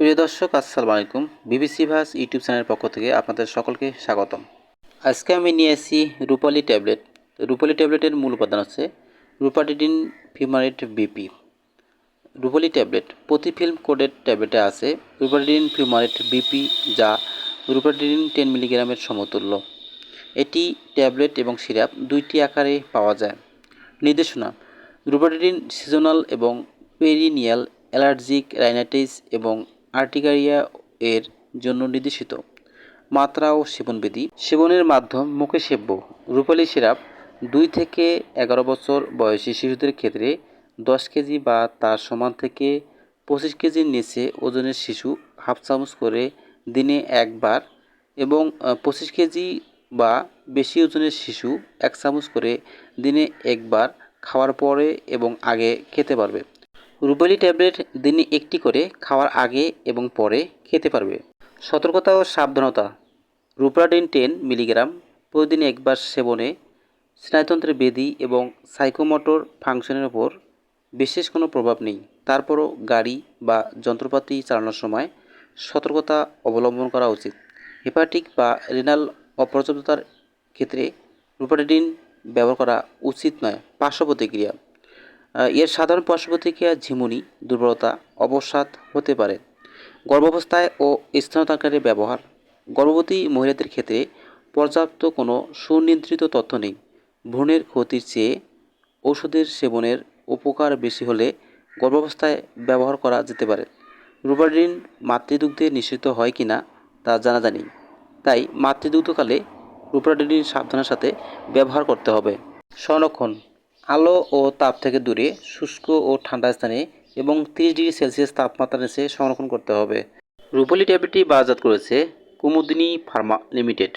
প্রিয় দর্শক, আসসালামু আলাইকুম। বিবিসি ভাস ইউটিউব চ্যানেলের পক্ষ থেকে আপনাদের সকলকে স্বাগতম। আজকে আমি নিয়ে এসেছি রূপালি ট্যাবলেট। রূপালি ট্যাবলেটের মূল উপাদান হচ্ছে রূপাডিডিন ফিমারেট বিপি। রূপালি ট্যাবলেট, প্রতি ফিল্ম কোডের ট্যাবলেটে আছে রূপাডিডিন ফিউমারেট বিপি যা রূপাডিডিন টেন মিলিগ্রামের সমতুল্য। এটি ট্যাবলেট এবং সিরাপ দুইটি আকারে পাওয়া যায়। নির্দেশনা রুপাডিডিন সিজনাল এবং পেরিনিয়াল অ্যালার্জিক রাইনাইটিস এবং আর্টিকারিয়া এর জন্য নির্দেশিত। মাত্রা ও সেবনবিধি। সেবনের মাধ্যম মুখে সেব্য। রূপালি সিরাপ দুই থেকে এগারো বছর বয়সী শিশুদের ক্ষেত্রে দশ কেজি বা তার সমান থেকে পঁচিশ কেজির নিচে ওজনের শিশু হাফ চামচ করে দিনে একবার এবং পঁচিশ কেজি বা বেশি ওজনের শিশু এক চামচ করে দিনে একবার খাওয়ার পরে এবং আগে খেতে পারবে। রুবেলি ট্যাবলেট দিনে একটি করে খাওয়ার আগে এবং পরে খেতে পারবে। সতর্কতা ও সাবধানতা। রুপ্রাডিন টেন মিলিগ্রাম প্রতিদিন একবার সেবনে স্নায়ুতন্ত্রের বেদি এবং সাইকোমোটর ফাংশনের ওপর বিশেষ কোনো প্রভাব নেই। তারপরও গাড়ি বা যন্ত্রপাতি চালানোর সময় সতর্কতা অবলম্বন করা উচিত। হেপাটিক বা রেনাল অপর্যাপ্ততার ক্ষেত্রে রুপাডিন ব্যবহার করা উচিত নয়। পার্শ্ব প্রতিক্রিয়া। এর সাধারণ পার্শ্ব প্রতিক্রিয়া ঝিমুনি, দুর্বলতা, অবসাদ হতে পারে। গর্ভাবস্থায় ও স্তনদানকারী ব্যবহার। গর্ভবতী মহিলাদের ক্ষেত্রে পর্যাপ্ত কোনো সুনিয়ন্ত্রিত তথ্য নেই। ভ্রূণের ক্ষতির চেয়ে ওষুধের সেবনের উপকার বেশি হলে গর্ভাবস্থায় ব্যবহার করা যেতে পারে। রুবাডিন মাতৃদুগ্ধে নিষিদ্ধ হয় কি না, তা জানা জানি তাই মাতৃদুগ্ধকালে রুপাডিন সাবধানের সাথে ব্যবহার করতে হবে। সংরক্ষণ। আলো ও তাপ থেকে দূরে, শুষ্ক ও ঠান্ডা স্থানে এবং তিরিশ ডিগ্রি সেলসিয়াস তাপমাত্রা নিচে সংরক্ষণ করতে হবে। রুপলি ট্যাবলেটটি বাজাত করেছে কুমুদিনী ফার্মা লিমিটেড।